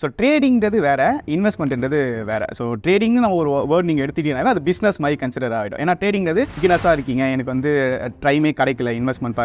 So ட்ரேடிங்கிறது வேறு இன்வெஸ்ட்மெண்ட்ன்றது வேறு. So ட்ரேடிங்னு நம்ம ஒரு வேர்ட் நீங்கள் எடுத்துட்டீங்கன்னாவே அது பிஸ்னஸ் மாதிரி கன்சிடர் ஆகிடும் ஏன்னா ட்ரேடிங்கிறது பிகினஸாக இருக்கீங்க. எனக்கு வந்து டைமே கிடைக்கல இன்வெஸ்ட்மெண்ட்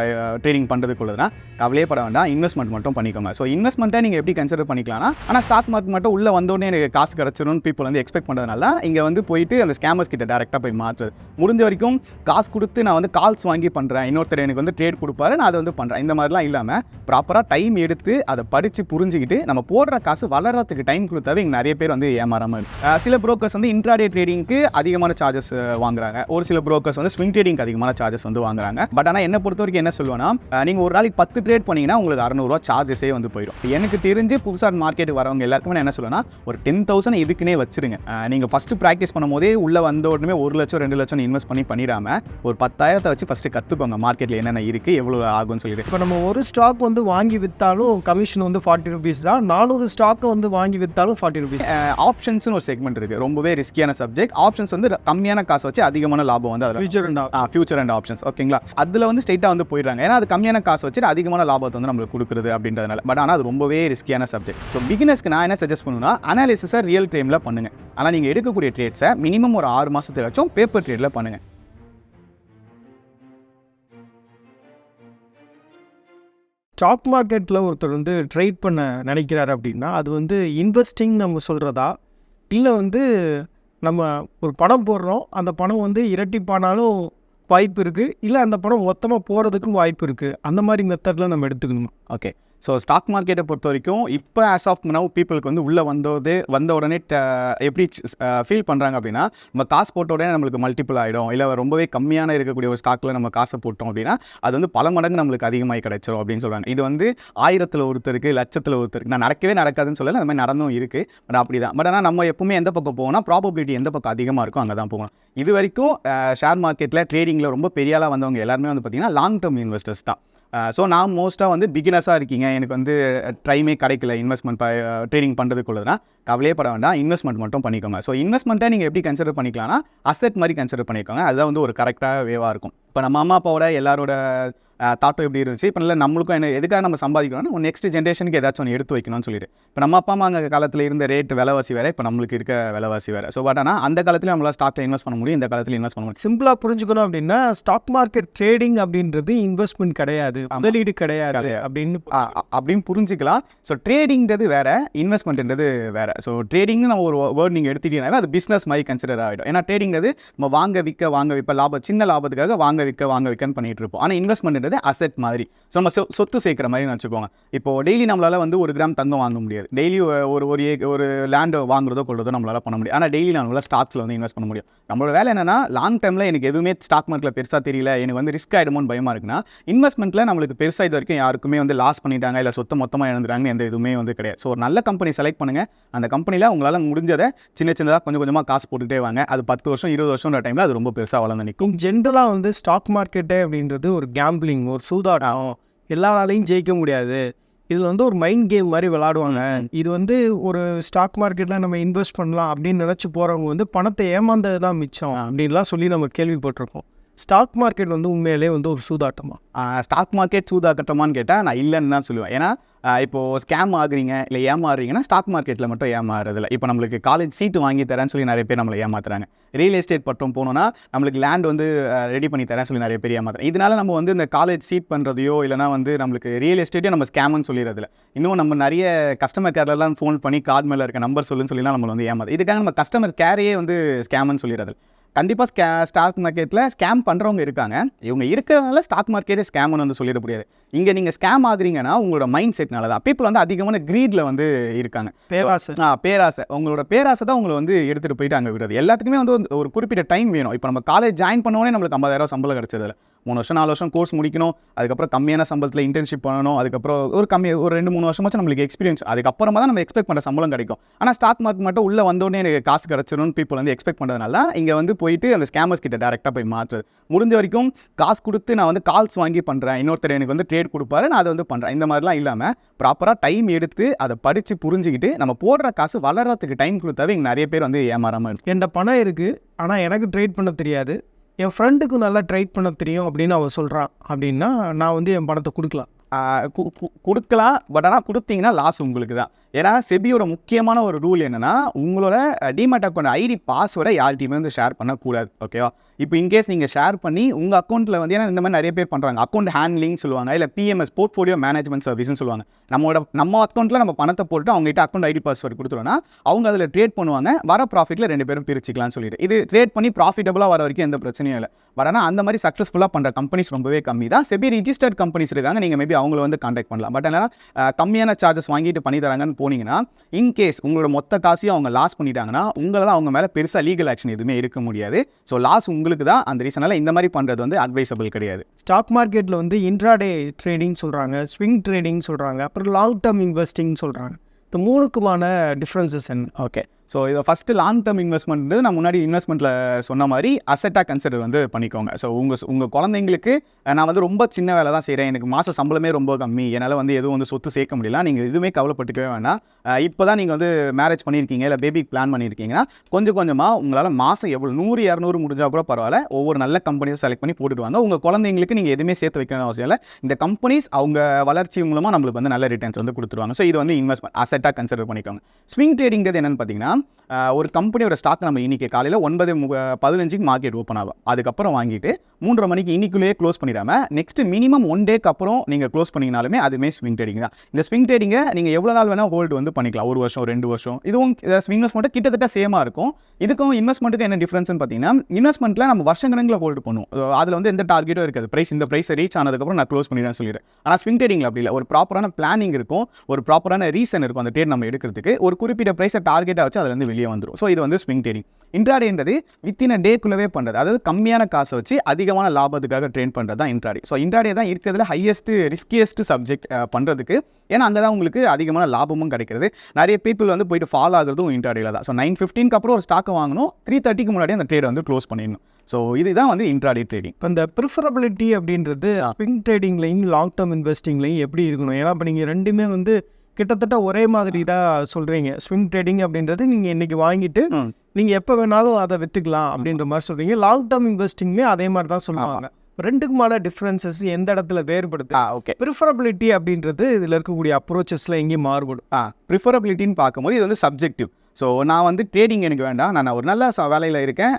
ட்ரேடிங் பண்ணுறதுக்குள்ளதுனா கவலையே பட வேண்டாம். இன்வெஸ்ட்மெண்ட் மட்டும் பண்ணிக்கோங்க. ஸோ இன்வெஸ்ட்மெண்ட்டை நீங்கள் எப்படி கன்சிடர் பண்ணிக்கலாம்னா ஆனால் ஸ்டாக் மார்க்கெட் மட்டும் உள்ளே வந்தோடனே எனக்கு காசு கிடச்சிரும்னு பீப்புள் வந்து எக்ஸ்பெக்ட் பண்ணுறதுனால தான் இங்கே வந்து போயிட்டு அந்த ஸ்கேமர்ஸ் கிட்ட டேரெக்டாக போய் மாற்றுறது. முடிஞ்ச வரைக்கும் காசு கொடுத்து நான் வந்து கால்ஸ் வாங்கி பண்ணுறேன் இன்னொருத்தர் எனக்கு வந்து ட்ரேட் கொடுப்பாரு. நான் அதை வந்து பண்ணுறேன் இந்த மாதிரிலாம் இல்லாமல் ப்ராப்பராக டைம் எடுத்து அதை படித்து புரிஞ்சுக்கிட்டு நம்ம போடுற காசு வளரத்துக்கு டைம் கொடுத்தாவே இங்கே நிறைய பேர் வந்து ஏமாறாமல் இருக்கு. சில ப்ரோக்கர்ஸ் வந்து இன்ட்ராடே ட்ரேடிங்க்கு அதிகமான சார்ஜஸ் வாங்குறாங்க. ஒரு சில ப்ரோக்கர்ஸ் வந்து ஸ்விங் ட்ரேடிங்க்கு அதிகமான சார்ஜஸ் வந்து வாங்குறாங்க. பட் ஆனால் என்ன பொறுத்த வரைக்கும் என்ன சொல்லுவேன்னா நீங்கள் ஒரு நாளைக்கு பத்து ட்ரேட் பண்ணீங்கன்னா உங்களுக்கு அறநூறுவா சார்ஜஸே வந்து போயிடும். எனக்கு தெரிஞ்சு புதுசாக மார்க்கெட் வரவங்க எல்லாருக்குமே என்ன சொல்லுவேன்னா ஒரு டென் தௌசண்ட் இதுக்குன்னே வச்சிருங்க. நீங்கள் ஃபஸ்ட்டு ப்ராக்டிஸ் பண்ணும்போதே உள்ளே வந்த உடனே ஒரு லட்சம் ரெண்டு லட்சம் இன்வெஸ்ட் பண்ணி பண்ணிடாம ஒரு பத்தாயிரத்தை வச்சு ஃபஸ்ட்டு கற்றுக்கோங்க மார்க்கெட்டில் என்னென்ன இருக்குது எவ்வளோ ஆகும்னு சொல்லிட்டு. இப்போ நம்ம ஒரு ஸ்டாக் வந்து வாங்கி விற்றாலும் கமிஷன் வந்து ஃபார்ட்டி ருபீஸ் தான். நானூறு ஸ்டாக்கு வந்து வாங்கி விற்றாலும் ஃபார்ட்டி ருபீஸ் ஆப்ஷன்ஸ்னு ஒரு செக்மெண்ட் இருக்குது ரொம்பவே ரிஸ்கியான சப்ஜெக்ட் ஆப்ஷன்ஸ் வந்து கம்மியான காசு வச்சு அதிகமான லாபம் வந்து அதில் future and future and options ஓகேங்களா அதில் வந்து ஸ்ட்ரெயிட்டாக வந்து போயிடுறாங்க. ஏன்னா அது கம்மியான காசு வச்சு அதிகமான லாபத்தை வந்து நம்மளுக்கு கொடுக்குறது அப்படின்றதுனால. பட் ஆனால் அது ரொம்பவே ரிஸ்கியான சப்ஜெக்ட் ஸோ பிகினர்ஸ்க்கு நான் என்ன சஜஸ்ட் பண்ணுவேன்னா அனாலிசிஸை ரியல் டைமில் பண்ணுங்கள் ஆனால் நீங்கள் எடுக்கக்கூடிய ட்ரேட்ஸை மினிமம் ஒரு ஆறு மாதத்துக்கு வச்சும் பேப்பர் ட்ரேடில் பண்ணுங்கள் ஸ்டாக் மார்க்கெட்டில் ஒருத்தர் வந்து ட்ரேட் பண்ண நினைக்கிறாரு அப்படின்னா அது வந்து இன்வெஸ்டிங் நம்ம சொல்கிறதா இல்லை வந்து நம்ம ஒரு பணம் போடுறோம் அந்த பணம் வந்து இரட்டிப்பானாலும் வாய்ப்பு இருக்குது இல்லை அந்த பணம் மொத்தமாக போகிறதுக்கும் வாய்ப்பு இருக்குது அந்த மாதிரி மெத்தடில் நம்ம எடுத்துக்கணும்? ஓகே ஸோ ஸ்டாக் மார்க்கெட்டை பொறுத்த வரைக்கும் இப்போ ஆஸ் ஆஃப் நவ் பீப்புளுக்கு வந்து உள்ளே வந்தது வந்த உடனே ட- எப்படி ஃபீல் பண்ணுறாங்க அப்படின்னா நம்ம காசு போட்ட உடனே நம்மளுக்கு மல்டிபிள் ஆகிடும் இல்லை ரொம்பவே கம்மியான இருக்கக்கூடிய ஒரு ஸ்டாக்கில் நம்ம காசை போட்டோம் அப்படின்னா அது வந்து பல மடங்கு நம்மளுக்கு அதிகமாகி கிடைச்சிரும் அப்படின்னு சொல்கிறாங்க இது வந்து ஆயிரத்தில் ஒருத்தருக்கு லட்சத்தில் ஒருத்தருக்கு நான் நடக்கவே நடக்காதுன்னு சொல்லலை அந்த மாதிரி நடந்தும் இருக்குது பட் அப்படி தான் பட் ஆனால் நம்ம எப்பவுமே எந்த பக்கம் போவோம்னா ப்ராபபிலிட்டி எந்த பக்கம் அதிகமாக இருக்கோ அங்கே தான் போகணும் இது வரைக்கும் ஷேர் மார்க்கெட்டில் ட்ரேடிங்கில் ரொம்ப பெரிய ஆளாக வந்தவங்க எல்லாருமே வந்து பார்த்திங்கன்னா லாங் டேர்ம் இன்வெஸ்டர்ஸ் தான். ஸோ நான் மோஸ்ட்டாக வந்து பிகினஸாக இருக்கீங்க. எனக்கு வந்து டைமே கிடைக்கல இன்வெஸ்ட்மெண்ட் ட்ரேடிங் பண்ணுறதுக்குள்ளதுனா கவலையே பட வேண்டாம். இன்வெஸ்ட்மெண்ட் மட்டும் பண்ணிக்கோங்க. ஸோ இன்வெஸ்ட்மெண்ட்டை நீங்கள் எப்படி கன்சிடர் பண்ணிக்கலாம்னா அசெட் மாதிரி கன்சிடர் பண்ணிக்கோங்க. அதுதான் வந்து ஒரு கரெக்டாக வேவாக இருக்கும். இப்போ நம்ம அம்மா அப்பாவோட எல்லாரோட தாட்டம் எப்படி இருந்துச்சு? இப்போ இல்லை நம்மளுக்கும் என்ன எதுக்காக நம்ம சம்பாதிக்கணும்னா நெக்ஸ்ட் ஜென்ரேஷனுக்கு ஏதாச்சும் ஒன்று எடுத்து வைக்கணும்னு சொல்லிட்டு. இப்போ நம்ம அப்பா அம்மா அங்கே காலத்தில் இருந்த ரேட் விலைவாசி வேறு இப்போ நம்மளுக்கு இருக்க விலைவாசி வேறு. ஸோ பட் ஆனால் அந்த காலத்தில் நம்மளால் ஸ்டாக்கில் இன்வெஸ்ட் பண்ண முடியும் இந்த காலத்தில் இன்வெஸ்ட் பண்ண முடியும். சிம்பிளாக புரிஞ்சுக்கணும் அப்படின்னா ஸ்டாக் மார்க்கெட் ட்ரேடிங் அப்படின்றது இன்வெஸ்ட்மெண்ட் கிடையாது. முதலீடு கிடையாது கிடையாது. அப்படின்னு அப்படின்னு புரிஞ்சுக்கலாம். ஸோ ட்ரேடிங்கிறது வேற இன்வெஸ்ட்மெண்ட்ன்றது வேற. ஸோ ட்ரேடிங்னு நம்ம ஒரு வேர்ட் நீங்கள் எடுத்துட்டீங்கன்னாவே அது பிஸ்னஸ் மாதிரி கன்சிடர் ஆகிடும் ஏன்னா ட்ரேடிங்கிறது நம்ம வாங்க விற்க வாங்க விற்ப லாபம் சின்ன லாபத்துக்காக வாங்க விற்க வாங்க விற்கன்னு பண்ணிட்டு இருப்போம். ஆனால் இன்வெஸ்ட்மெண்ட்ன்றது அசெட் மாதிரி. ஸோ நம்ம சொ- சொத்து சேர்க்குற மாதிரி வச்சுக்கோங்க. இப்போ டெய்லி நம்மளால வந்து ஒரு கிராம் தங்கம் வாங்க முடியாது. டெய்லி ஒரு ஒரு ஏ ஒரு லேண்டை வாங்குறதோ கொள்றதோ நம்மளால பண்ண முடியும் ஆனால் டெய்லி நம்மளால ஸ்டாக்ஸில் வந்து இன்வெஸ்ட் பண்ண முடியும். நம்மளோட வேலை என்னன்னா லாங் டைமில் எனக்கு எதுவுமே ஸ்டாக் மார்க்கெட்டில் பெருசாக தெரியல எனக்கு வந்து ரிஸ்க் ஆகிடுமோன்னு பயமாக இருக்குன்னா இன்வெஸ்ட்மெண்ட்டில் நம்மளுக்கு பெருசாக இது வரைக்கும் யாருக்குமே வந்து லாஸ் பண்ணிட்டாங்க இல்லை சொத்து மொத்தமாக இழந்துட்டாங்கன்னு எந்த இதுவுமே வந்து கிடையாது. ஸோ ஒரு நல்ல கம்பெனி செலக்ட் பண்ணுங்கள் அந்த கம்பெனியில் உங்களால் முடிஞ்சதை சின்ன சின்னதாக கொஞ்சம் கொஞ்சமாக காசு போட்டுகிட்டே வாங்க. அது பத்து வருஷம் இருபது வருஷம்ன்ற டைமில் அது ரொம்ப பெருசாக வளர்ந்து நிற்கும். ஜென்ரலாக வந்து ஸ்டாக் ஸ்டாக் மார்க்கெட்டே அப்படின்றது ஒரு கேம்பிளிங் ஒரு சூதாட்டம். எல்லாராலையும் ஜெயிக்க முடியாது. இதில் வந்து ஒரு மைண்ட் கேம் மாதிரி விளாடுவாங்க இது வந்து ஒரு ஸ்டாக் மார்க்கெட்டில் நம்ம இன்வெஸ்ட் பண்ணலாம் அப்படின்னு நினச்சி போகிறவங்க வந்து பணத்தை ஏமாந்தது தான் மிச்சம் அப்படின்லாம் சொல்லி நம்ம கேள்விப்பட்டிருக்கோம். ஸ்டாக் மார்க்கெட் வந்து உண்மையிலே வந்து ஒரு சூதாட்டமா? ஸ்டாக் மார்க்கெட் சூதாட்டமான்னு கேட்டால் நான் இல்லைன்னு தான் சொல்லுவேன். ஏன்னா இப்போது ஸ்கேம் ஆகுறீங்க இல்லை ஏமாறுறீங்கன்னா ஸ்டாக் மார்க்கெட்டில் மட்டும் ஏமாறுறதில்ல. இப்போ நம்மளுக்கு காலேஜ் சீட்டு வாங்கி தரேன்னு சொல்லி நிறைய பேர் நம்மளை ஏமாத்துறாங்க. ரியல் எஸ்டேட் பட்டம் போனோன்னா நம்மளுக்கு லேண்ட் வந்து ரெடி பண்ணி தரேன் சொல்லி நிறைய பேர் ஏமாத்துறேன் இதனால நம்ம வந்து இந்த காலேஜ் சீட் பண்ணுறதையோ இல்லைனா வந்து நம்மளுக்கு ரியல் எஸ்டேட்டையும் நம்ம ஸ்கேம்னு சொல்லிடுறதில்ல. இன்னும் நம்ம நிறைய கஸ்டமர் கேர்லலாம் ஃபோன் பண்ணி கார்டு மேலே இருக்க நம்பர் சொல்லுன்னு சொல்லிலாம் நம்மளை வந்து ஏமாது இதுக்காக நம்ம கஸ்டமர் கேரையே வந்து ஸ்கேம்னு சொல்லிடுறது கண்டிப்பாக ஸ்கே ஸ்டாக் மார்க்கெட்டில் ஸ்கேம் பண்ணுறவங்க இருக்காங்க. இவங்க இருக்கிறதுனால ஸ்டாக் மார்க்கெட்டே ஸ்கேம்னு வந்து சொல்லிட முடியாது. இங்கே நீங்கள் ஸ்கேம் ஆகுறீங்கன்னா உங்களோட மைண்ட் செட்னால தான் பீப்புள் வந்து அதிகமான க்ரீடில் வந்து இருக்காங்க. பேராசை. ஆ பேராசை. உங்களோட பேராசை தான் உங்களை வந்து எடுத்துகிட்டு போயிட்டு அங்கே விடுறது. எல்லாத்துக்குமே வந்து ஒரு- குறிப்பிட்ட டைம் வேணும். இப்போ நம்ம காலேஜ் ஜாயின் பண்ணோடனே நம்மளுக்கு 50000 சம்பளம் கிடச்சதில்ல மூணு வருஷம் நாலு வருஷம் கோர்ஸ் முடிக்கணும். அதுக்கப்புறம் கம்மியான சம்பளத்தில் இன்டர்ன்ஷிப் பண்ணணும். அதுக்கப்புறம் ஒரு கம்மி ஒரு ரெண்டு மூணு வருஷமாச்சும் நம்மளுக்கு எக்ஸ்பீரியன்ஸ் அதுக்கப்புறமா தான் நம்ம எக்ஸ்பெக்ட் பண்ணுற சம்பளம் கிடைக்கும். ஆனால் ஸ்டாக் மார்க்கெட் மட்டும் உள்ளே வந்தோடனே எனக்கு காசு கிடச்சிரும்னு பீப்புள் வந்து எக்ஸ்பெக்ட் பண்ணுறதுனால தான் இங்கே வந்து போயிட்டு அந்த ஸ்கேமர்ஸ் கிட்ட டேரெக்டாக போய் மாற்றுறது. முடிஞ்ச வரைக்கும் காசு கொடுத்து நான் வந்து கால்ஸ் வாங்கி பண்ணுறேன் இன்னொருத்தர் எனக்கு வந்து ட்ரேட் கொடுப்பாரு. நான் அதை வந்து பண்ணுறேன் இந்த மாதிரிலாம் இல்லாமல் ப்ராப்பராக டைம் எடுத்து அதை படித்து புரிஞ்சுக்கிட்டு நம்ம போடுற காசு வளர்கிறதுக்கு டைம் கொடுத்தாவே இங்கே நிறைய பேர் வந்து ஏமாறாமல் இருக்கும் என்கிட்ட பணம் இருக்குது ஆனால் எனக்கு ட்ரேட் பண்ண தெரியாது. என் ஃப்ரெண்டுக்கு நல்லா ட்ரேட் பண்ண தெரியும் அப்படின்னு அவன் சொல்கிறான் அப்படின்னா நான் வந்து என் பணத்தை கொடுக்கலாம். கொடுக்கலாம் பட் ஆனால் கொடுத்தீங்கன்னா லாஸ் உங்களுக்கு தான் ஏன்னா செபியோட முக்கியமான ஒரு ரூல் என்னன்னா உங்களோட டிமேட் அக்கௌண்ட் ஐடி பாஸ்வேர்டை யார்கிட்டையுமே வந்து ஷேர் பண்ணக்கூடாது ஓகேவா இப்போ இன்கேஸ் நீங்கள் ஷேர் பண்ணி உங்கள் அக்கௌண்ட்டில் வந்து ஏன்னா இந்த மாதிரி நிறைய பேர் பண்ணுறாங்க அக்கௌண்ட் ஹேண்ட்லிங் சொல்லுவாங்க இல்லை பிஎம்எஸ் போர்ட்ஃபோலியோ மேனேஜ்மெண்ட் சர்வீஸ்னு சொல்லுவாங்க. நம்மளோட நம்ம அக்கௌண்ட்டில் நம்ம பணத்தை போட்டு அவங்ககிட்ட அக்கௌண்ட் ஐடி பாஸ்வேர்டு கொடுத்துருவோம்னா அவங்க அதில் ட்ரேட் பண்ணுவாங்க வர ப்ராஃபிட்டில் ரெண்டு பேரும் பிரிச்சுக்கலாம்னு சொல்லிட்டு. இது ட்ரேட் பண்ணி ப்ராஃபிட்டபுளாக வர வரைக்கும் எந்த பிரச்சனையும் இல்லை. பட் ஆனால் அந்த மாதிரி சக்ஸஸ்ஃபுல்லாக பண்ணுற கம்பெனிஸ் ரொம்பவே கம்மி தான் செபி ரிஜிஸ்டர்ட் கம்பெனிஸ் இருக்காங்க நீங்கள் மேபி அவங்கள வந்து காண்டாக்ட் பண்ணலாம். பட் ஆனால் கம்மியான சார்ஜஸ் வாங்கிட்டு பண்ணி தராங்கன்னு போனீங்கன்னா இன்கேஸ் உங்களோட மொத்த காசையும் அவங்க லாஸ் பண்ணிட்டாங்கன்னா உங்களால் அவங்க மேலே பெருசாக லீகல் ஆக்ஷன் எதுவுமே எடுக்க முடியாது. ஸோ லாஸ் உங்களுக்கு தான் அந்த ரீசனால் இந்த மாதிரி பண்ணுறது வந்து அட்வைசபிள் கிடையாது. ஸ்டாக் மார்க்கெட்டில் வந்து இன்ட்ராடே ட்ரேடிங் சொல்கிறாங்க ஸ்விங் ட்ரேடிங் சொல்கிறாங்க அப்புறம் லாங் டேர்ம் இன்வெஸ்டிங் சொல்கிறாங்க இந்த மூணுக்குமான டிஃப்ரென்சஸ் என்ன? ஓகே ஸோ இதை ஃபஸ்ட்டு லாங் டேர்ம் இன்வெஸ்ட்மெண்ட் நான் முன்னாடி இன்வெஸ்ட்மெண்ட்டில் சொன்ன மாதிரி அசெட்டாக கன்சிடர் வந்து பண்ணிக்கோங்க. ஸோ உங்கள் உங்கள் குழந்தைங்களுக்கு நான் வந்து ரொம்ப சின்ன வேலை தான் செய்கிறேன் எனக்கு மாத சம்பளமே ரொம்ப கம்மி. என்னால் வந்து எதுவும் வந்து சொத்து சேர்க்க முடியல. நீங்கள் எதுவுமே கவலைப்பட்டுக்கவே வேண்டாம். இப்போ தான் நீங்கள் வந்து மேரேஜ் பண்ணியிருக்கீங்க இல்லை பேபிக்கு பிளான் பண்ணியிருக்கீங்கன்னா கொஞ்சம் கொஞ்சமாக உங்களால் மாதம் எவ்வளோ நூறு இரநூறு முடிஞ்சால் கூட பரவாயில்ல. ஒவ்வொரு நல்ல கம்பெனியை செலக்ட் பண்ணி போட்டுட்டு வாங்க. உங்கள் குழந்தைங்களுக்கு நீங்கள் எதுவுமே சேர்த்து வைக்கணும் அவசியம் இல்லை. இந்த கம்பெனிஸ் அவங்க வளர்ச்சி மூலமாக நம்மளுக்கு வந்து நல்ல ரிட்டர்ன்ஸ் வந்து கொடுத்துருவாங்க. ஸோ இது வந்து இன்வெஸ்ட்மெண்ட் அசெட்டாக கன்சிடர் பண்ணிக்கோங்க. ஸ்விங் ட்ரேடிங்கிறது என்னன்னு பார்த்தீங்கன்னா ஒரு கம்பெனியோட ஸ்டாக் நம்ம இன்றைக்கி காலையில் ஒன்பது மு- பதினஞ்சுக்கு மார்க்கெட் ஓப்பன் ஆகும். அதுக்கப்புறம் வாங்கிட்டு மூன்றரை மணிக்கு இன்னைக்குள்ளேயே க்ளோஸ் பண்ணிடாமல் நெக்ஸ்ட் மினிமம் ஒன் டேக்கு அப்புறம் நீங்கள் க்ளோஸ் பண்ணிங்கனாலுமே அதுவுமே ஸ்விங் ட்ரேடிங் தான். இந்த ஸ்விங் ட்ரேடிங்கை நீங்கள் எவ்வளோ நாள் வேணால் ஹோல்டு வந்து பண்ணிக்கலாம். ஒரு வருஷம் ரெண்டு வருஷம். இதுவும் இன்வெஸ்ட்மெண்ட்டு கிட்டத்தட்ட சேமாக இருக்கும். இதுக்கும் இன்வெஸ்ட்மெண்ட்டுக்கு என்ன டிஃப்ரென்ஸ்னு பார்த்தீங்கன்னா இன்வெஸ்ட்மெண்ட்டில் நம்ம வருஷக்கணக்கில் ஹோல்டு பண்ணுவோம் அதில் வந்து எந்த டார்கெட்டும் இருக்காது. ப்ரைஸ் இந்த ப்ரைஸை ரீச் ஆனதுக்கப்புறம் நான் க்ளோஸ் பண்ணிடுறேன் சொல்லிடுறேன். ஆனால் ஸ்விங் ட்ரேடிங்கில் அப்படி இல்லை. ஒரு ப்ராப்பரான பிளானிங் இருக்கும். ஒரு ப்ராப்பரான ரீசன் இருக்கும். அந்த ட்ரேட் நம்ம எடுக்கிறதுக்கு. ஒரு குறிப்பிட்ட ப்ரைஸை டார்கெட்டாக வச்சு அதில் இருந்து வெளியே வந்துடும் ஸோ இது வந்து ஸ்விங் ட்ரேடிங் இன்ட்ராடேன்றது வித்தின் டேக்குள்ளவே பண்ணுறது அதாவது கம்மியான காசை வச்சு அதிகமான லாபத்துக்காக ட்ரெயின் பண்ணுறது தான் இன்ட்ராடே ஸோ இன்ட்ராடே தான் இருக்கிறதுல ஹையஸ்ட் ரிஸ்கியஸ்ட் சப்ஜெக்ட் பண்ணுறதுக்கு ஏன்னா அங்கே தான் உங்களுக்கு அதிகமான லாபமும் கிடைக்கிறது. நிறைய பீப்புள் வந்து போயிட்டு ஃபாலோ ஆகுறதும் இன்ட்ராடேல தான். ஸோ நைன் ஃபிஃப்டீனுக்கு அப்புறம் ஒரு ஸ்டாக்கை வாங்கணும். த்ரீ தேர்ட்டிக்கு முன்னாடி அந்த ட்ரேட் வந்து க்ளோஸ் பண்ணிடணும். ஸோ இதுதான் வந்து இன்ட்ராடே ட்ரேடிங் இப்போ இந்த ப்ரிஃபரபிலிட்டி அப்படின்றது ஸ்விங் ட்ரேடிங்லையும் லாங் டேர்ம் இன்வெஸ்டிங்லையும் எப்படி இருக்கணும்? ஏன்னா இப்போ நீங்கள் ரெண்டுமே வந்து கிட்டத்தட்ட ஒரே மாதிரி தான் சொல்கிறீங்க ஸ்விங் ட்ரேடிங் அப்படின்றது நீங்கள் இன்னைக்கு வாங்கிட்டு. நீங்கள் எப்போ வேணாலும் அதை விற்றுக்கலாம் அப்படின்ற மாதிரி சொல்கிறீங்க லாங் டேர்ம் இன்வெஸ்டிங்குமே அதே மாதிரி தான் சொல்லுவாங்க. ரெண்டுக்குமான டிஃப்ரென்சஸ் எந்த இடத்துல வேறுபடுது? ஓகே ப்ரிஃபரபிலிட்டி அப்படின்றது இதில் இருக்கக்கூடிய அப்ரோச்சஸில் எங்கேயும் மாறுபடும். ப்ரிஃபரபிலிட்டின்னு பார்க்கும்போது இது வந்து சப்ஜெக்டிவ் ஸோ நான் வந்து ட்ரேடிங் எனக்கு வேண்டாம். நான் ஒரு நல்ல ச வேலையில் இருக்கேன்.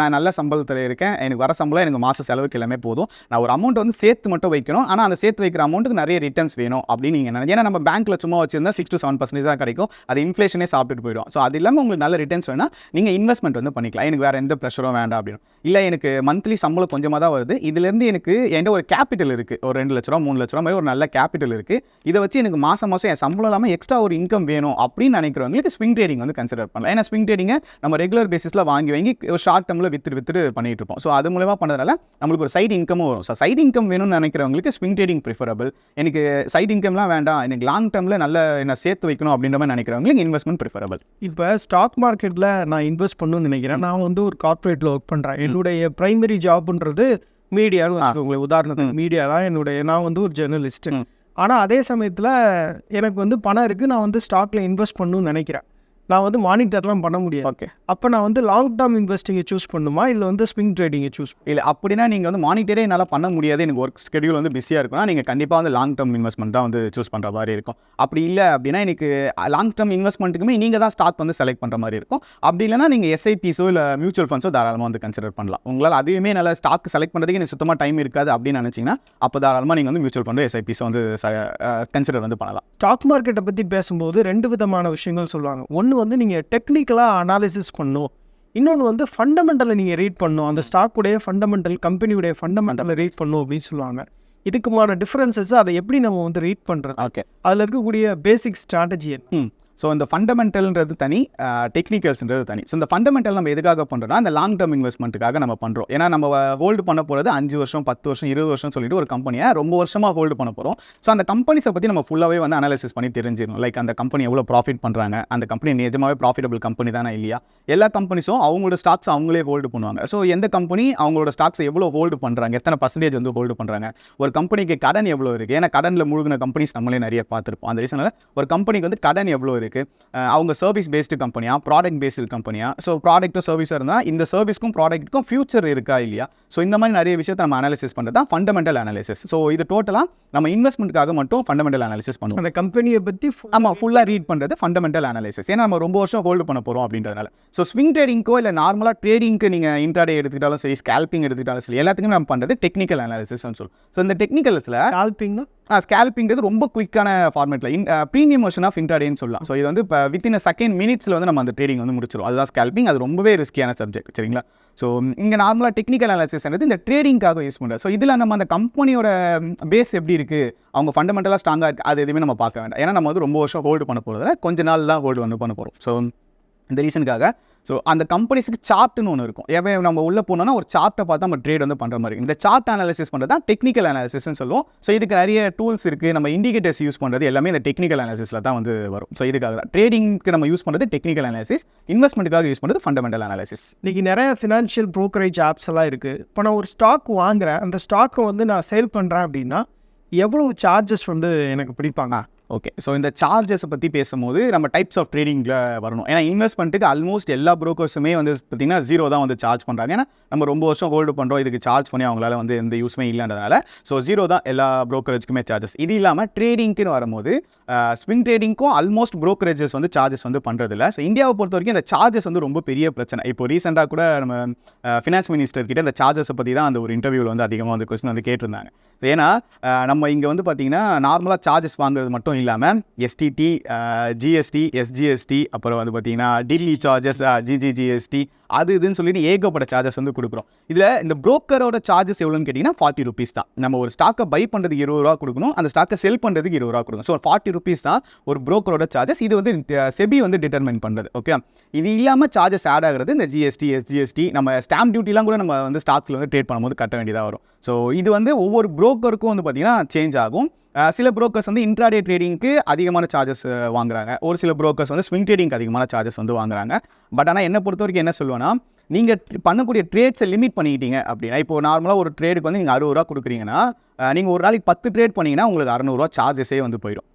நான் நல்ல சம்பளத்தில் இருக்கேன். எனக்கு வர சம்பளம் எனக்கு மாத செலவுக்கு எல்லாமே போதும். நான் ஒரு அமௌண்ட் வந்து சேர்த்து மட்டும் வைக்கணும். ஆனால் அந்த சேர்த்து வைக்கிற அமௌண்ட்டுக்கு நிறைய ரிட்டர்ன்ஸ் வேணும் அப்படின்னு நீங்கள் ஏன்னா நம்ம பேங்க்கில் சும்மா வச்சிருந்தா சிக்ஸ் டு செவன் பர்சன்டேஜ் தான் கிடைக்கும். அது இன்ஃப்ளேஷனே சாப்பிட்டுட்டு போயிடும். ஸோ அது இல்லாமல் உங்களுக்கு நல்ல ரிட்டர்ன்ஸ் வேணால் நீங்கள் இன்வெஸ்ட்மெண்ட் வந்து பண்ணிக்கலாம். எனக்கு வேறு எந்த ப்ரெஷரும் வேண்டாம் அப்படின்னு. இல்லை எனக்கு மந்த்லி சம்பளம் கொஞ்சமாக தான் வருது. இதுலேருந்து எனக்கு என்கிட்ட ஒரு கேபிட்டல் இருக்குது ஒரு ரெண்டு லட்ச ரூபா மூணு லட்ச ரூபா மாதிரி ஒரு நல்ல கேபிட்டல் இருக்குது இதை வச்சு எனக்கு மாதம் மாதம் என் சம்பளம் இல்லாமல் எக்ஸ்ட்ரா ஒரு இன்கம் வேணும் அப்படின்னு நினைக்கிறவங்களுக்கு ஸ்விங் ட்ரேடிங் வந்து கன்சிடர் பண்ணலாம். ஏன்னா ஸ்விங் ட்ரேடிங்கை நம்ம ரெகுலர் பேசிஸில் வாங்கி வாங்கி ஒரு ஷார்ட் டேர்மில் வித்துட்டு வித்துட்டு பண்ணிட்டு இருப்போம். ஸோ அது மூலமா பண்ணதுனால நம்மளுக்கு ஒரு சைடு இன்கமும் வரும். ஸோ சைடு இன்கம் வேணும்னு நினைக்கிறவங்களுக்கு ஸ்விங் ட்ரேடிங் ப்ரிஃபரபிள் எனக்கு சைடு இன்கம்லாம் வேண்டாம். எனக்கு லாங் டேர்மில் நல்ல என்ன சேர்த்து வைக்கணும் அப்படின்ற மாதிரி நினைக்கிறவங்களுக்கு இன்வெஸ்ட்மெண்ட் ப்ரிஃபரபிள் இப்போ ஸ்டாக் மார்க்கெட்டில் நான் இன்வெஸ்ட் பண்ணணும்னு நினைக்கிறேன். நான் வந்து ஒரு கார்ப்பரேட்டில் ஒர்க் பண்ணுறேன் என்னுடைய ப்ரைமரி ஜாப்ன்றது மீடியான்னு வச்சுக்கோங்களேன். உதாரணத்துக்கு மீடியா தான் என்னுடைய நான் வந்து ஒரு ஜெர்னலிஸ்ட் ம். ஆனால் அதே சமயத்தில் எனக்கு வந்து பணம் இருக்குது நான் வந்து ஸ்டாக்ல இன்வெஸ்ட் பண்ணணும்னு நினைக்கிறேன். நான் வந்து மானிட்டர்லாம் பண்ண முடியாது. ஓகே. அப்போ நான் வந்து லாங் டேர்ம் இன்வெஸ்டிங்கை சூஸ் பண்ணுமா? இல்லை வந்து ஸ்விங் ட்ரேடிங்கை சூஸ் இல்லை அப்படின்னா நீங்கள் வந்து மானிட்டரே என்னால் பண்ண முடியாது. எனக்கு ஒர்க் ஸ்கெடியூல் வந்து பிஸியாக இருக்கும்னா நீங்கள் கண்டிப்பாக வந்து லாங் டேர்ம் இன்வெஸ்ட்மெண்ட் தான் வந்து சூஸ் பண்ணுற மாதிரி இருக்கும். அப்படி இல்லை அப்படின்னா எனக்கு லாங் டேர்ம் இன்வெஸ்ட்மெண்ட்டுக்குமே நீங்கள் தான் ஸ்டாக் வந்து செலக்ட் பண்ணுற மாதிரி இருக்கும். அப்படி இல்லைனா நீங்கள் எஸ்ஐபிஸோ இல்லை மியூச்சுவல் ஃபண்ட்ஸோ தாராளமாக வந்து கன்சிடர் பண்ணலாம். உங்களால் அதுவுமே நல்ல ஸ்டாக் செலக்ட் பண்ணுறதுக்கு எனக்கு சுத்தமாக டைம் இருக்காது அப்படின்னு நினச்சிங்கன்னா அப்போ தாராளமாக நீங்கள் வந்து மியூச்சுவல் ஃபண்டோ எஸ்ஐபிஸோ வந்து கன்சிடர் வந்து பண்ணலாம். ஸ்டாக் மார்க்கெட்டை பற்றி பேசும்போது ரெண்டு விதமான விஷயங்கள் சொல்லுவாங்க. ஒன்று வந்து நீங்கள் டெக்னிக்கலாக அனாலிசிஸ் பண்ணணும் இன்னொன்று வந்து ஃபண்டமெண்டலை நீங்கள் ரீட் பண்ணணும் அந்த ஸ்டாக்குடைய ஃபண்டமெண்டல் கம்பெனியுடைய ஃபண்டமெண்டலை ரீட் பண்ணணும் அப்படின்னு சொல்லுவாங்க. இதுக்குமான டிஃப்ரென்சஸ் அதை எப்படி நம்ம வந்து ரீட் பண்ணுறது ஓகே அதில் இருக்கக்கூடிய பேசிக் ஸ்ட்ராட்டஜி ஸோ இந்த ஃபண்டமெண்டல்ன்றது தனி டெக்னிக்கல்ஸ்ன்றது தனி. ஸோ இந்த ஃபண்டமெண்டல் நம்ம எதுக்காக பண்ணுறோம்னா இந்த லாங் டேர்ம் இன்வெஸ்ட்மெண்ட்டுக்காக நம்ம பண்ணுறோம் ஏன்னா நம்ம ஹோல்டு பண்ண போகிறது அஞ்சு வருஷம் பத்து வருஷம் இருபது வருஷம் சொல்லிட்டு ஒரு கம்பெனியை ரொம்ப வருஷமாக ஹோல்டு பண்ண போகிறோம் ஸோ அந்த கம்பெனிஸை பற்றி நம்ம ஃபுல்லாகவே வந்து அனாலிசிஸ் பண்ணி தெரிஞ்சிடணும். லைக் அந்த கம்பெனி எவ்வளோ ப்ராஃபிட் பண்ணுறாங்க அந்த கம்பெனி நிஜமாவே ப்ராஃபிட்டபிள் கம்பெனி தானே இல்லையா? எல்லா கம்பெனிஸும் அவங்களோட ஸ்டாக்ஸ் அவங்களே ஹோல்டு பண்ணுவாங்க. ஸோ எந்த கம்பெனி அவங்களோட ஸ்டாக்ஸ் எவ்வளோ ஹோல்டு பண்ணுறாங்க எத்தனை பர்சன்டேஜ் வந்து ஹோல்டு பண்ணுறாங்க ஒரு கம்பெனிக்கு கடன் எவ்வளோ இருக்குது ஏன்னா கடனில் முழுகின கம்பெனிஸ் நம்மளே நிறைய பார்த்துருப்போம். அந்த ரீசனில் ஒரு கம்பெனிக்கு வந்து கடன் எவ்வளோ இருக்குது இருக்குது அவங்க சர்வீஸ் பேஸ்டு கம்பெனியா ப்ராடக்ட் பேஸ்டு கம்பெனியா ஸோ ப்ராடக்ட்டும் சர்வீஸாக இருந்தால் இந்த சர்வீஸ்க்கும் ப்ராடக்ட்டுக்கும் ஃபியூச்சர் இருக்கா இல்லையா? ஸோ இந்த மாதிரி நிறைய விஷயத்தை நம்ம அனாலிசிஸ் பண்ணுறது தான் ஃபண்டமெண்டல் அனாலிசிஸ் ஸோ இது டோட்டலாக நம்ம இன்வெஸ்ட்மெண்ட்டுக்காக மட்டும் ஃபண்டமெண்டல் அனாலிசிஸ் பண்ணுவோம். அந்த கம்பெனியை பற்றி ஆமாம் ஃபுல்லாக ரீட் பண்ணுறது ஃபண்டமெண்டல் அனாலிசிஸ் ஏன்னா நம்ம ரொம்ப வருஷம் ஹோல்டு பண்ண போகிறோம் அப்படின்றதுனால. ஸோ ஸ்விங் ட்ரேடிங்க்கோ இல்லை நார்மலாக ட்ரேடிங்க்கு நீங்கள் இன்ட்ராடே எடுத்துக்கிட்டாலும் சரி ஸ்கேல்பிங் எடுத்துக்கிட்டாலும் சரி எல்லாத்துக்குமே நம்ம பண்ணுறது டெக்னிக்கல் அனாலிசிஸ்னு சொல்லுவோம். ஸோ இந்த டெக்னிக்கல்ஸில் கால்பிங்னா ஸ்கேல்பிங்கிறது ரொம்ப குயிக்கான ஃபார்மேட்டில் இன் ப்ரீமியம் வெர்ஷன் ஆஃப் இன்ட்ராடேன்னு சொல்லலாம். ஸோ இது வந்து இப்போ வித்தின் செகண்ட் மினிட்ஸில் வந்து நம்ம அந்த ட்ரேடிங் வந்து முடிச்சிடும் அதுதான் ஸ்கேல்பிங் அது ரொம்பவே ரிஸ்கியான சப்ஜெக்ட் சரிங்களா? ஸோ இங்கே நார்மலாக டெக்னிக்கல் அனாலிசிஸ்ன்றது இந்த ட்ரேடிங்காக யூஸ் பண்ணுறது ஸோ இதில் நம்ம அந்த கம்பெனியோட பேஸ் எப்படி இருக்குது அவங்க ஃபண்டமெண்டலாக ஸ்ட்ராங்காக இருக்குது அது எதுவுமே நம்ம பார்க்க வேண்டாம். ஏன்னா நம்ம வந்து ரொம்ப வருஷம் ஹோல்டு பண்ண போகிறதுல கொஞ்ச நாள் தான் ஹோல்டு வந்து பண்ண போகிறோம் ஸோ இந்த ரீசனுக்காக ஸோ அந்த கம்பெனிஸுக்கு சார்ட்டுன்னு ஒன்று இருக்கும். எப்போ நம்ம உள்ளே போனோம்னா ஒரு சார்ட்டை பார்த்து நம்ம ட்ரேட் வந்து பண்ணுற மாதிரி. இந்த சார்ட் அனாலிசிஸ் பண்ணுறது தான் டெக்னிக்கல் அனாலிசிஸ்ன்னு சொல்லுவோம். ஸோ இதுக்கு நிறைய டூல்ஸ் இருக்குது நம்ம இண்டிகேட்டர்ஸ் யூஸ் பண்ணுறது எல்லாமே இந்த டெக்னிக்கல் அனாலிசிஸில் தான் வந்து வரும். ஸோ இதுக்காக தான். ட்ரேடிங்க்கு நம்ம யூஸ் பண்ணுறது டெக்னிக்கல் அனாலிசிஸ் இன்வெஸ்ட்மெண்ட்டுக்காக யூஸ் பண்ணுறது ஃபண்டமெண்டல் அனாலிசிஸ் இன்றைக்கி நிறைய ஃபினான்ஷியல் ப்ரோக்கரேஜ் ஆப்ஸ் எல்லாம் இருக்குது இப்போ நான் ஒரு ஸ்டாக் வாங்குகிறேன் அந்த ஸ்டாக்கை வந்து நான் சேல் பண்ணுறேன் அப்படின்னா எவ்வளோ சார்ஜஸ் வந்து எனக்கு பிடிப்பாங்க? ஓகே ஸோ இந்த சார்ஜஸை பற்றி பேசும்போது நம்ம டைப்ஸ் ஆஃப் ட்ரேடிங்கில் வரணும். ஏன்னா இன்வெஸ்ட்மெண்ட்டுக்கு ஆல்மோஸ்ட் எல்லா ப்ரோக்கர்ஸுமே வந்து பார்த்தீங்கன்னா ஜீரோ தான் வந்து சார்ஜ் பண்ணுறாங்க ஏன்னா நம்ம ரொம்ப வருஷம் ஹோல்டு பண்ணுறோம் இதுக்கு சார்ஜ் பண்ணி அவங்களால வந்து எந்த யூஸ்மே இல்லைன்றதுனால. ஸோ ஜீரோ தான் எல்லா ப்ரோக்கரேஜ்க்குமே சார்ஜஸ் இது இல்லாமல் ட்ரேடிங்க்குன்னு வரும்போது ஸ்விங் ட்ரேடிங்க்கும் ஆல்மோஸ்ட் ப்ரோக்கரேஜஸ் வந்து சார்ஜஸ் வந்து பண்ணுறதில்ல ஸோ இந்தியாவை பொறுத்த வரைக்கும் இந்த சார்ஜஸ் வந்து ரொம்ப பெரிய பிரச்சனை. இப்போ ரீசெண்டாக கூட நம்ம ஃபினான்ஸ் மினிஸ்டர் கிட்ட இந்த சார்ஜஸை பற்றி தான் அந்த ஒரு இன்டர்வியூவில் வந்து அதிகமாக வந்து கொஸ்டின் வந்து கேட்டிருந்தாங்க. ஏன்னா நம்ம இங்கே வந்து பார்த்திங்கன்னா நார்மலாக சார்ஜஸ் வாங்குறது மட்டும் இல்லாமல் எஸ்டிடி ஜிஎஸ்டி எஸ்ஜிஎஸ்டி அப்புறம் வந்து பார்த்தீங்கன்னா டில்லி சார்ஜஸ் ஜிஜிஜிஎஸ்டி அது இதுன்னு சொல்லிட்டு ஏகப்பட்ட சார்ஜஸ் வந்து கொடுக்குறோம். இதில் இந்த புரோக்கரோட சார்ஜஸ் எவ்வளோன்னு கேட்டிங்கன்னா ஃபார்ட்டி ருபீஸ் தான். நம்ம ஒரு ஸ்டாக்கை பை பண்ணுறதுக்கு இருபது ரூபா கொடுக்கணும் அந்த ஸ்டாக்கை செல் பண்ணுறதுக்கு இருபது ரூபா கொடுக்கணும். ஸோ ஃபார்ட்டி ருபீஸ் தான் ஒரு புரோக்கரோட சார்ஜஸ் இது வந்து செபி வந்து டிட்டர்மைன் பண்ணுறது ஓகே இது இல்லாமல் சார்ஜஸ் ஆட் ஆகிறது இந்த ஜிஎஸ்டி எஸ்ஜிஎஸ்டி நம்ம ஸ்டாம்ப் டியூட்டிலாம் கூட நம்ம வந்து ஸ்டாக்ஸில் வந்து ட்ரேட் பண்ணும்போது கட்ட வேண்டியதாக வரும். ஸோ இது வந்து ஒவ்வொரு புரோக்கருக்கும் வந்து பார்த்திங்கன்னா சேஞ்ச் ஆகும். சில ப்ரோக்கர்ஸ் வந்து இன்ட்ராடே ட்ரேடிங்க்கு அதிகமான சார்ஜஸ் வாங்குறாங்க. ஒரு சில ப்ரோக்கர்ஸ் வந்து ஸ்விங் ட்ரேடிங்க்கு அதிகமான சார்ஜஸ் வந்து வாங்குறாங்க. பட் ஆனால் என்னை பொறுத்த வரைக்கும் என்ன சொல்லுவேன்னா நீங்கள் பண்ணக்கூடிய ட்ரேட்ஸை லிமிட் பண்ணிக்கிட்டீங்க அப்படின்னா இப்போ நார்மலாக ஒரு ட்ரேடுக்கு வந்து நீங்கள் அறுபது ரூபா கொடுக்குறீங்கன்னா நீங்கள் ஒரு நாளைக்கு பத்து ட்ரேட் பண்ணீங்கன்னா உங்களுக்கு அறநூறுவா சார்ஜஸே வந்து போயிடும்.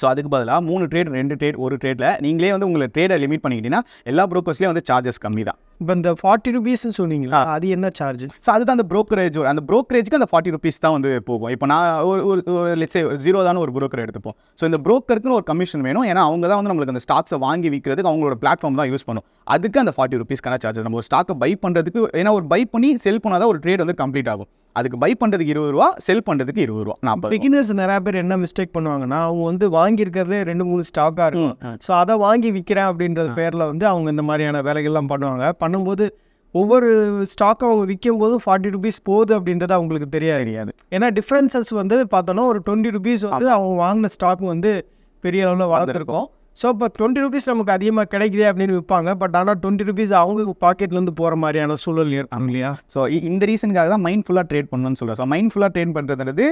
ஸோ அதுக்கு பதிலாக மூணு ட்ரேட் ரெண்டு ட்ரேட் ஒரு ட்ரேட்டில் நீங்களே வந்து உங்களை ட்ரேடை லிமிட் பண்ணிக்கிட்டீங்கன்னா எல்லா ப்ரோக்கர்ஸ்லேயும் வந்து சார்ஜஸ் கம்மி தான் இப்போ இந்த ஃபார்ட்டி ருபீஸ்னு சொன்னீங்களா அது என்ன சார்ஜ் ஸோ அதுதான் அந்த brokerage அந்த brokerage-க்கு அந்த ஃபார்ட்டி ருபீஸ் தான் வந்து போகும். இப்போ நான் ஒரு ஒரு லெட்ஸே ஜீரோ தான ஒரு broker எடுத்துப்போம். ஸோ இந்த brokerக்குன்னு ஒரு கமிஷன் வேணும். ஏன்னா அவங்க தான் வந்து நம்மளுக்கு அந்த ஸ்டாக்ஸை வாங்கி விற்கிறதுக்கு அவங்களோட பிளாட்ஃபார்ம் தான் யூஸ் பண்ணும். அதுக்கு அந்த ஃபார்ட்டி ருபீஸ்க்கான சார்ஜஸ் நம்ம ஒரு ஸ்டாக்கை பை பண்ணுறதுக்கு ஏன்னா ஒரு பை பண்ணி செல் பண்ணால் தான் ஒரு ட்ரேட் வந்து கம்ப்ளீட் ஆகும். அதுக்கு பை பண்ணுறதுக்கு இருபது ரூபா செல் பண்ணுறதுக்கு இருபது ரூபா. நாற்பது பிகினர்ஸ் நிறைய பேர் என்ன மிஸ்டேக் பண்ணுவாங்கன்னா அவங்க வந்து வாங்கியிருக்கிறதே ரெண்டு மூணு ஸ்டாக்காக இருக்கும். ஸோ அதை வாங்கி விற்கிறேன் அப்படின்றது பேரில் வந்து அவங்க இந்த மாதிரியான வேலைகள்லாம் பண்ணுவாங்க. பண்ணும்போது ஒவ்வொரு ஸ்டாக்கும் அவங்க விற்கும் போது ஃபார்ட்டி ருபீஸ் போகுது அப்படின்றது அவங்களுக்கு தெரியாது தெரியாது. ஏன்னா டிஃப்ரென்சஸ் வந்து பார்த்தோன்னா ஒரு டுவெண்ட்டி ருபீஸ் வந்து அவங்க வாங்கின ஸ்டாக் வந்து பெரிய அளவில் வளர்த்துருக்கோம். ஸோ இப்போ டுவெண்ட்டி ருபீஸ் நமக்கு அதிகமாக கிடைக்குது அப்படின்னு விற்பாங்க பட் ஆனால் டுவெண்ட்டி ருபீஸ் அவங்க பாக்கெட்லேருந்து போகிற மாதிரியான சூழல் இல்லையா? ஸோ இந்த ரீசனுக்காக தான் மைண்ட்ஃபுல்லாக ட்ரேட் பண்ணணும்னு சொல்கிறேன் ஸோ மைண்ட்ஃபுல்லாக ட்ரேட் பண்ணுறது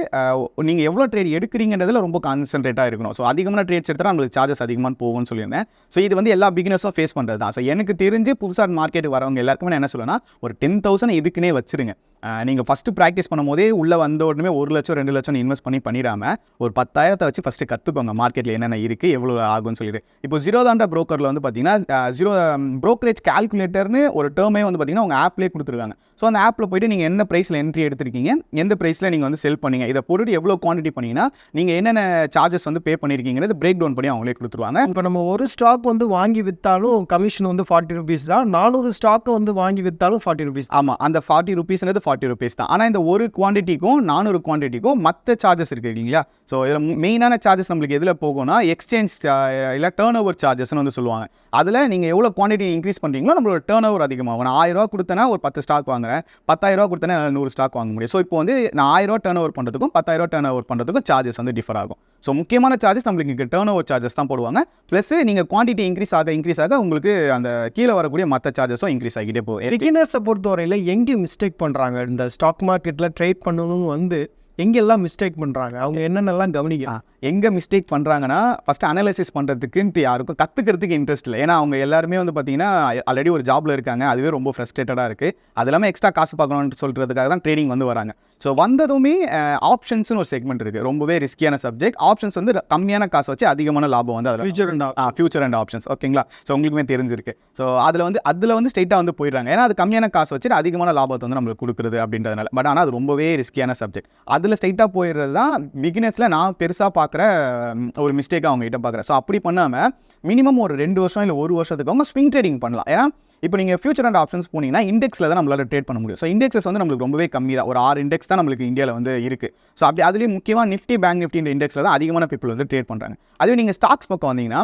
நீங்கள் எவ்வளோ ட்ரேட் எடுக்கிறீங்கன்றதுல ரொம்ப கான்சன்ட்ரேட்டாக இருக்கணும். ஸோ அதிகமான ட்ரேட்ஸ் எடுத்தால் நம்மளுக்கு சார்ஜஸ் அதிகமாக போகும்னு சொல்லியிருந்தேன். ஸோ இது வந்து எல்லா பிகினர்ஸும் ஃபேஸ் பண்ணுறது தான். ஸோ எனக்கு தெரிஞ்சு புதுசாக மார்க்கெட் வரவங்க எல்லாருக்குமே நான் என்ன சொல்லுன்னா ஒரு டென் தௌசண்ட் இதுக்குன்னே வச்சுருங்க. நீங்கள் ஃபஸ்ட்டு ப்ராக்டிஸ் பண்ணும்போதே உள்ளே வந்த உடனே ஒரு லட்சம் ரெண்டு லட்சம் இன்வெஸ்ட் பண்ணி பண்ணிடாம ஒரு பத்தாயிரத்தை வச்சு ஃபஸ்ட்டு கற்றுக்கோங்க மார்க்கெட்டில் என்னென்ன இருக்குது எவ்வளோ ஆகும்னு சொல்லிட்டு இப்போ ஜீரோ தாண்டா ப்ரோக்கரில் வந்து பார்த்தீங்கன்னா ஜீரோ ப்ரோக்கரேஜ் கால்குலேட்டர்னு ஒரு டேர்மே வந்து பார்த்தீங்கன்னா உங்கள் ஆப்லேயே கொடுத்துருக்காங்க. ஸோ அந்த ஆப்பில் போயிட்டு நீங்கள் எந்த ப்ரைஸில் என்ட்ரி எடுத்திருக்கீங்க எந்த ப்ரைஸில் நீங்கள் வந்து செல் பண்ணீங்க இதை பொருட்டு எவ்வளோ குவான்டிட்டி பண்ணீங்கன்னா நீங்கள் என்னென்ன சார்ஜஸ் வந்து பே பண்ணியிருக்கீங்கிறது பிரேக் டவுன் பண்ணி அவங்களே கொடுத்துருவாங்க. இப்போ நம்ம ஒரு ஸ்டாக் வந்து வாங்கி விற்றாலும் கமிஷன் வந்து ஃபார்ட்டி ருபீஸ் தான். நானூறு ஸ்டாக்கை வந்து வாங்கி விற்றாலும் ஃபார்ட்டி ருபீஸ் ஆமாம் அந்த ஃபார்ட்டி ருபீஸ்ன்றது ஃபார்ட்டி ருபீஸ் தான். ஆனால் இந்த ஒரு குவான்டிட்டிக்கும் நானூறு குவான்டிட்டிக்கும் மற்ற சார்ஜஸ் இருக்குது இல்லைங்களா? ஸோ இதில் மெயினான சார்ஜஸ் நம்மளுக்கு எதில் போகும்னா எக்ஸ்சேஞ்ச் இல்லை டேர்ன் ஓவர் சார்ஜஸ்னு வந்து சொல்லுவாங்க. அதில் நீங்கள் எவ்வளோ குவான்டிட்டி இன்க்ரீஸ் பண்ணுறீங்களோ நம்மளோட டேர்ன் ஓவர் அதிகமாகும். நான் ஆயிரம் ரூபா ஒரு பத்து ஸ்டாக் வாங்குறேன். பத்தாயிரம் ரூபா நூறு ஸ்டாக் வாங்க முடியும். ஸோ இப்போ வந்து நான் ஆயிரம் ரூபா டேர்ன் ஓவர் பண்ணுறதுக்கும் பத்தாயிரம் ரூபா டேர்ன் ஓவர் பண்ணுறதுக்கும் சார்ஜஸ் வந்து டிஃபர் ஆகும். ஸோ முக்கியமான சார்ஜஸ் நம்மளுக்கு இங்கே டேர்ன் ஓவர் சார்ஜஸ் தான் போடுவாங்க. ப்ளஸ் நீங்கள் குவான்டிட்டி இன்க்ரீஸ் ஆக இன்க்ரீஸ் ஆக உங்களுக்கு அந்த கீழே வரக்கூடிய மற்ற சார்ஜஸும் இன்க்ரீஸ் ஆகிட்டே போகும். பிகினர்ஸை பொறுத்தவரையில் எங்கேயும் மிஸ்டேக் பண்ணுறாங்க இந்த ஸ்டாக் மார்க்கெட்டில் ட்ரேட் பண்ணணும்னு வந்து எங்கெல்லாம் மிஸ்டேக் பண்ணுறாங்க அவங்க என்னென்னலாம் கவனிக்கலாம் எங்கே மிஸ்டேக் பண்ணுறாங்கன்னா ஃபஸ்ட்டு அனலைசிஸ் பண்ணுறதுக்குன்ட்டு யாருக்கும் கற்றுக்கிறதுக்கு இன்ட்ரெஸ்ட் இல்லை. ஏன்னா அவங்க எல்லாருமே வந்து பார்த்தீங்கன்னா ஆல்ரெடி ஒரு ஜாப்ல இருக்காங்க. அதுவே ரொம்ப ஃப்ரஸ்ட்ரேட்டடாக இருக்குது அது இல்லாமல் எக்ஸ்ட்ரா காசு பார்க்கணும்னு சொல்கிறதுக்காக தான் ட்ரேடிங் வந்து வராங்க. ஸோ வந்ததுமே ஆப்ஷன்ஸ்னு ஒரு செக்மெண்ட் இருக்குது ரொம்பவே ரிஸ்கியான சப்ஜெக்ட் ஆப்ஷன்ஸ் வந்து கம்மியான காசு வச்சு அதிகமான லாபம் வந்து அதில் future and ah future and options ஓகேங்களா? ஸோ உங்களுக்குமே தெரிஞ்சிருக்கு. ஸோ அதில் வந்து அதில் வந்து ஸ்ட்ரைட்டாக வந்து போயிடுறாங்க. ஏன்னா அது கம்மியான காசு வச்சுட்டு அதிகமான லாபத்தை வந்து நம்மளுக்கு கொடுக்குறது அப்படின்றதுனால. பட் ஆனால் அது ரொம்பவே ரிஸ்கியான சப்ஜெக்ட் அதில் ஸ்ட்ரைட்டாக போயிடுறது தான் பிகினர்ஸில் நான் பெருசாக பார்க்குற ஒரு மிஸ்டேக்காக அவங்க கிட்ட பார்க்குறேன் ஸோ அப்படி பண்ணாமல் மினிமம் ஒரு ரெண்டு வருஷம் இல்லை ஒரு வருஷத்துக்கு அவங்க ஸ்விங் ட்ரேடிங் பண்ணலாம். ஏன்னா இப்போ நீங்கள் ஃபியூச்சர் அண்ட் ஆப்ஷன்ஸ் போனீங்கன்னா இண்டெக்ஸில் தான் நம்மளால ட்ரேட் பண்ண முடியும். ஸோ இண்டெக்ஸஸ் வந்து நம்மளுக்கு ரொம்பவே கம்மி தான். ஒரு ஆறு இண்டெக்ஸ் தான் நம்மளுக்கு இந்தியாவில் வந்து இருக்குது ஸோ அப்படி அதுலேயும் முக்கியமாக நிஃப்டி பேங்க் நிஃப்டின்ற இண்டெக்ஸில் தான் அதிகமான பீப்பிள் வந்து ட்ரேட் பண்ணுறாங்க அதுவே நீங்கள் ஸ்டாக்ஸ் பக்கம் வந்தீங்கன்னா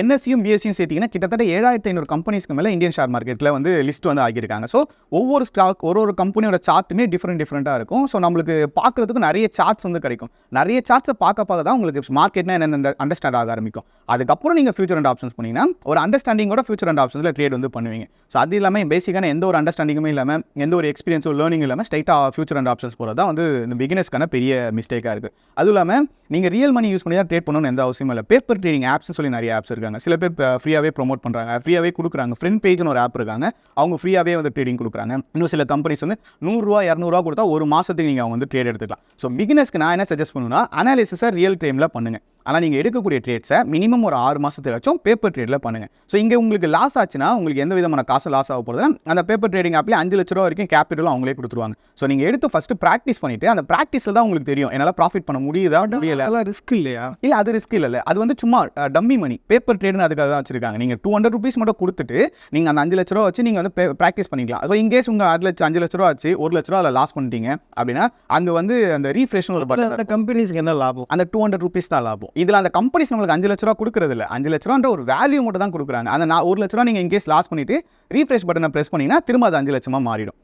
என்எஸ்சியும் பிஎஸ்சியும் சேர்த்திங்கன்னா கிட்டத்தட்ட ஏழாயிரத்தி ஐநூறு கம்பெனிஸ்க்கு மேலே இந்தியன் ஷேர் மார்க்கெட்டில் வந்து லிஸ்ட் வந்து ஆகியிருக்காங்க ஸோ ஒவ்வொரு ஸ்டாக் ஒரு ஒரு கம்பெனியோட சார்ட்டுமே டிஃப்ரெண்ட் டிஃப்ரெண்ட்டாக இருக்கும். ஸோ நம்மளுக்கு பார்க்குறதுக்கு நிறைய சார்ட்ஸ் வந்து கிடைக்கும். நிறைய சார்ட்ஸை பார்க்க பார்க்க தான் உங்களுக்கு மார்க்கெட்னா என்னென்ன அண்டர்ஸ்டாண்ட் ஆக ஆரம்பிக்கும். அதுக்கப்புறம் நீங்கள் ஃபியூச்சர் அண்ட் ஆப்ஷன்ஸ் போனீங்கன்னா ஒரு அண்டர்ஸ்டாண்டிங்கோட ஃபியூச்சர் அண்ட் ஆப்ஷன்ஸில் ட்ரேட் வந்து பண்ணுவீங்க. ஸோ அது இல்லாமல் பேசிக்கான எந்த ஒரு அண்டர்ஸ்டாண்டிங்குமே இல்லாமல் எந்த ஒரு எக்ஸ்பீரியன்ஸோ லேர்னிங் இல்லாமல் ஸ்ட்ரைட்டாக ஃபியூச்சர் அண்ட் ஆப்ஷன்ஸ் போகிறது தான் வந்து இந்த பிகினர்ஸ்க்கான பெரிய மிஸ்டேக்காக இருக்குது அதுவும் இல்லாமல் நீங்கள் ரியல் மணி யூஸ் பண்ணி தான் ட்ரேட் பண்ணணும்னு எந்த அவசியமும் இல்லை. பேப்பர் ட்ரேடிங் ஆப்ஸ்னு சொல்லி நிறைய ஆப்ஸ் இருக்காங்க. சில பேர் ஃப்ரீயாகவே ப்ரோமோட் பண்ணுறாங்க ஃப்ரீயாகவே கொடுக்குறாங்க. ஃப்ரெண்ட் பேஜ்னு ஒரு ஆப் இருக்காங்க. அவங்க ஃப்ரீயாகவே வந்து ட்ரேடிங் கொடுக்குறாங்க. இன்னும் சில கம்பெனிஸ் வந்து நூறுரூவா இரநூறுவா கொடுத்தா ஒரு மாதத்துக்கு நீங்கள் அவங்க வந்து ட்ரேட் எடுத்துக்கலாம். ஸோ பிகினர்ஸ்க்கு நான் என்ன சஜஸ்ட் பண்ணுன்னா அனாலிசிஸை ரியல் டைமில் பண்ணுங்கள் ஆனால் நீங்கள் எடுக்கக்கூடிய ட்ரேட்ஸை மினிமம் ஒரு ஆறு மாதத்துக்காச்சும் பேப்பர் ட்ரேடில் பண்ணுங்கள் ஸோ இங்கே உங்களுக்கு லாஸ் ஆச்சுன்னா உங்களுக்கு எந்த விதமான காசு லாஸ் ஆக போகிறதுனா அந்த பேப்பர் ட்ரேடிங் ஆப்லேயே அஞ்சு லட்ச ரூபா வரைக்கும் கேபிட்டலும் அவங்களே கொடுத்துருவாங்க. ஸோ நீங்கள் எடுத்து ஃபஸ்ட்டு ப்ராக்டிஸ் பண்ணிவிட்டு அந்த ப்ராக்டிஸில் தான் உங்களுக்கு தெரியும். என்னால் ப்ராஃபிட் பண்ண முடியுதா முடியல? அதெல்லாம் ரிஸ்க் இல்லையா? இல்லை அது ரிஸ்க் இல்லை அது வந்து சும்மா டம்மி மணி பேப்பர் ட்ரேடுன்னு அதுக்காக தான் வச்சிருக்காங்க. நீங்கள் டூ ஹண்ட்ரட் ருபீஸ் மட்டும் கொடுத்துட்டு நீங்கள் அந்த அஞ்சு லட்ச ரூபா வச்சு நீங்கள் வந்து ப்ராக்டிஸ் பண்ணிக்கலாம். ஸோ இன்கேஸ் உங்கள் அஞ்சு லட்சம் அஞ்சு லட்ச ரூபா வச்சு ஒரு லட்ச ரூபா அதில் லாஸ் பண்ணிட்டீங்க அப்படின்னா அங்கே வந்து அந்த ரீஃப்ரெஷ்னு ஒரு பட்டன் கம்பெனிஸ்க்கு என்ன லாபம்? அந்த டூ ஹண்ட்ரட் ருபீஸ் தான் லாபம். இதில் அந்த கம்பெனிஸ் நம்மளுக்கு அஞ்சு லட்ச ரூபா கொடுக்குறது இல்லை அஞ்சு லட்ச ரூபான்ற ஒரு வேல்யூ மட்டும் தான் கொடுக்குறாங்க. அந்த நான் ஒரு லட்ச ரூபா நீங்கள் இன்கேஸ் லாஸ் பண்ணிட்டு ரீஃப்ரெஷ் பட்டனை ப்ரெஸ் பண்ணிங்கன்னா திரும்ப அது அஞ்சு லட்சமாக மாறிடும்.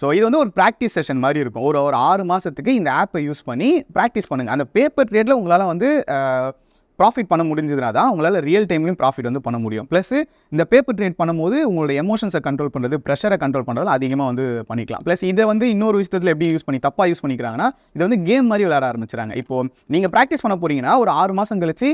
ஸோ இது வந்து ஒரு ப்ராக்டிஸ் செஷன் மாதிரி இருக்கும். ஒரு ஒரு ஆறு மாதத்துக்கு இந்த ஆப்பை யூஸ் பண்ணி ப்ராக்டிஸ் பண்ணுங்கள் அந்த பேப்பர் ட்ரேடில் உங்களால் வந்து ப்ராஃபிட் பண்ண முடிஞ்சதுனா தான் உங்களால் ரியல் டைம்லையும் ப்ராஃபிட் வந்து பண்ண முடியும். ப்ளஸ் இந்த பேப்பர் ட்ரேட் பண்ணும்போது உங்களோட எமோஷன்ஸை கண்ட்ரோல் பண்ணுறது ப்ரெஷரை கண்ட்ரோல் பண்ணுறது அதிகமாக வந்து பண்ணிக்கலாம். ப்ளஸ் இதை வந்து இன்னொரு விஷயத்தில் எப்படி யூஸ் பண்ணி தப்பாக யூஸ் பண்ணிக்கிறாங்கன்னா இதை வந்து கேம் மாதிரி விளையாட ஆரம்பிச்சிறாங்க இப்போ நீங்கள் ப்ராக்டிஸ் பண்ண போகிறீங்கன்னா ஒரு ஆறு மாதம் கழிச்சு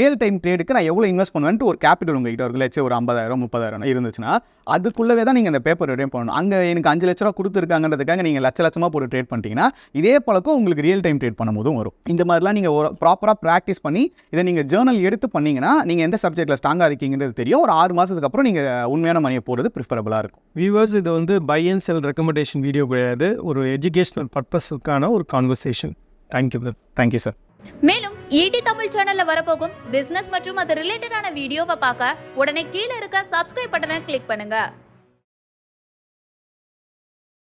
ரியல் டைம் ட்ரேடுக்கு நான் எவ்வளோ இன்வெஸ்ட் பண்ணுவேன்ட்டு ஒரு கேபிட்டல் உங்ககிட்ட ஒரு லட்சம் ஒரு ஐம்பதாயிரம் முப்பதாயிரம் இருந்துச்சுன்னா அதுக்குள்ளவே தான் நீங்கள் அந்த பேப்பர் ட்ரேட் பண்ணணும். அங்கே எனக்கு அஞ்சு லட்ச ரூபா கொடுத்துருக்காங்கன்றதுக்காக நீங்கள் லட்ச லட்சமாக போட்டு ட்ரேட் பண்ணிட்டீங்கன்னா இதே பழக்கம் உங்களுக்கு ரியல் டைம் ட்ரேட் பண்ணும்போதும் வரும். இந்த மாதிரிலாம் நீங்கள் ஒரு ப்ராப்பராக ப்ராக்டிஸ் பண்ணி இதை நீங்கள் ஜேர்னல் எடுத்து பண்ணீங்கன்னா நீங்கள் எந்த சப்ஜெக்ட்டில் ஸ்ட்ராங்காக இருக்கீங்கன்றது தெரியும். ஒரு ஆறு மாதத்துக்கு அப்புறம் நீங்கள் உண்மையான மணியை போகிறது ப்ரிஃபரபுளாக இருக்கும். வியூவர்ஸ் இது வந்து buy and sell recommendation video கிடையாது. ஒரு எஜுகேஷனல் பர்பஸுக்கான ஒரு conversation thank you sir thank you sir மேலும் ஈடி தமிழ் சேனல்ல வரப்போகும் பிசினஸ் மற்றும் அது ரிலேட்டடான வீடியோவை பார்க்க உடனே கீழே இருக்க சப்ஸ்கிரைப் பட்டனை கிளிக் பண்ணுங்க.